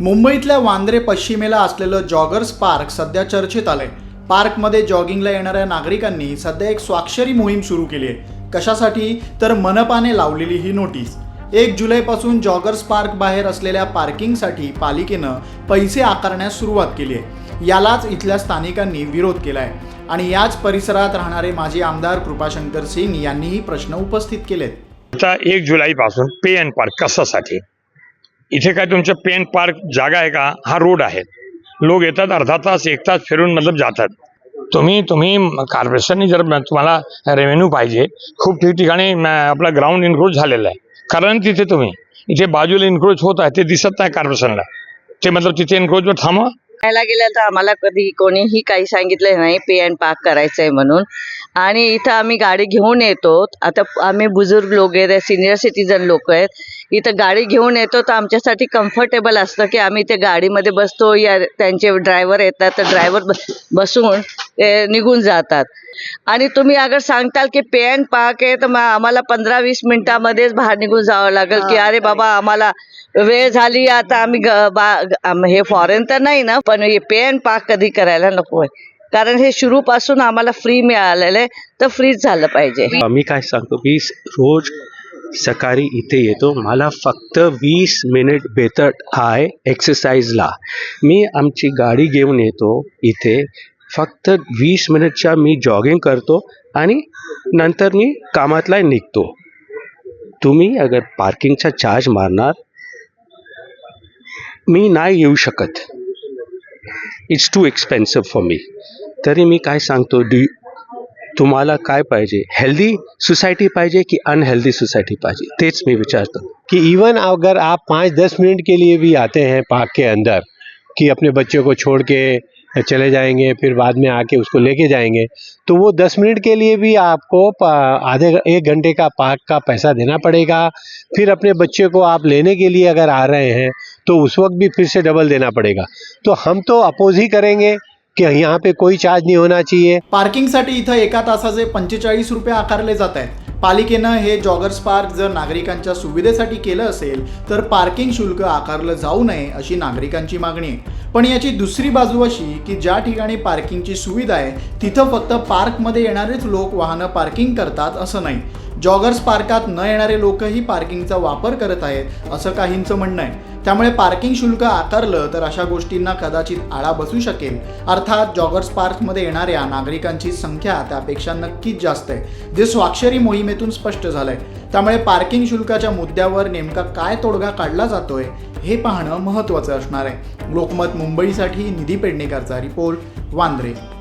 मुंबईतल्या वांद्रे पश्चिमेला असलेलं जॉगर्स पार्क सध्या चर्चेत आलंय. पार्कमध्ये जॉगिंगला येणाऱ्या नागरिकांनी सध्या एक स्वाक्षरी मोहीम सुरू केली आहे. कशासाठी? तर मनपाने लावलेली ही नोटीस. एक जुलैपासून जॉगर्स पार्क बाहेर असलेल्या पार्किंगसाठी पालिकेनं पैसे आकारण्यास सुरुवात केली आहे. यालाच इथल्या स्थानिकांनी विरोध केला आहे आणि याच परिसरात राहणारे माजी आमदार कृपाशंकर सिंग यांनीही प्रश्न उपस्थित केलेत. आता एक जुलैपासून पे अँड पार्क कशासाठी? इथे काय तुमचं पेन पार्क जागा आहे का? हा रोड आहे. लोक येतात अर्धा तास एक तास फिरून मतलब जातात. तुम्ही तुम्ही कॉर्पोरेशनने जर तुम्हाला रेव्हेन्यू पाहिजे खूप ठिकठिकाणी आपला ग्राउंड इन्क्रोच झालेला आहे. कारण तिथे तुम्ही इथे बाजूला इन्क्रोच होत आहे ते दिसत नाही कार्पोरेशनला. ते मतलब तिथे इन्क्रोचवर थांबा खायला गेलं तर आम्हाला कधी कोणीही काही सांगितलं नाही पे अँड पार्क करायचंय म्हणून. आणि इथं आम्ही गाडी घेऊन येतो. आता आम्ही बुजुर्ग लोक आहेत सिनियर सिटीजन लोक आहेत. इथं गाडी घेऊन येतो तर आमच्यासाठी कम्फर्टेबल असतं की आम्ही ते गाडीमध्ये बसतो या त्यांचे ड्रायव्हर येतात तर ड्रायव्हर बसून ते निघून जातात. आणि तुम्ही अगर सांगताल की पे अँड पार्क आहे तर मग आम्हाला पंधरा वीस मिनिटामध्येच बाहेर निघून जावं लागेल की अरे बाबा आम्हाला वेळ झाली आता आम्ही हे फॉरेन तर नाही ना पण हे पे अँड पार्क कधी करायला नको आहे. कारण हे सुरू पासून आम्हाला फ्री मिळालेलं आहे तर फ्रीच झालं पाहिजे. मी काय सांगतो मी रोज सकाळी इथे येतो. मला फक्त वीस मिनिट भेटत आहे एक्सरसाइजला मी आमची गाडी घेऊन येतो इथे. फक्त वीस मिनिटच्या मी जॉगिंग करतो आणि नंतर मी कामातला निघतो. तुम्ही अगर पार्किंगचा चार्ज मारणार मी नाही येऊ शकत. It's too expensive for me तरी मी काय सांगतो डू तुम्हाला काय पाहिजे? हेल्दी सोसायटी पाहिजे की अनहेल्दी सोसायटी पाहिजे? तेच मी विचारतो. कि इवन अगर आप पाँच दस मिनट के लिए भी आते हैं पार्क के अंदर, कि अपने बच्चे को छोड़ के चले जाएँगे, फिर बाद में आके उसको लेके जाएँगे तो वो दस मिनट के लिए भी आपको आधे एक घंटे का पार्क का पैसा देना पड़ेगा। फिर अपने बच्चे को आप लेने के लिए अगर आ रहे हैं तो उस वक्त भी फिर से डबल देना पड़ेगा। तो हम तो अपोज ही करेंगे। कि यहाँ पे कोई चार्ज नहीं होना चाहिए। पार्किंगसाठी इथं एका तासाचे पंचेचाळीस रुपये आकारले जात आहेत. पालिकेनं हे जॉगर्स पार्क जर नागरिकांच्या सुविधेसाठी केलं असेल तर पार्किंग शुल्क आकारलं जाऊ नये अशी नागरिकांची मागणी आहे. पण याची दुसरी बाजू अशी की ज्या ठिकाणी पार्किंगची सुविधा आहे तिथं फक्त पार्कमध्ये येणारेच लोक वाहनं पार्किंग करतात असं नाही. जॉगर्स पार्कात न येणारे लोकही पार्किंगचा वापर करत आहेत असं काहींचं म्हणणं आहे. त्यामुळे पार्किंग शुल्क आकारलं तर अशा गोष्टींना कदाचित आळा बसू शकेल. अर्थात जॉगर्स पार्कमध्ये येणाऱ्या नागरिकांची संख्या त्यापेक्षा नक्कीच जास्त आहे. जे स्वाक्षरी मोहिमेतून स्पष्ट झालंय. त्यामुळे पार्किंग शुल्काच्या मुद्द्यावर नेमका काय तोडगा काढला जातोय हे पाहणं महत्त्वाचं असणार आहे. लोकमत मुंबईसाठी निधी पेडणेकरचा रिपोर्ट वांद्रे.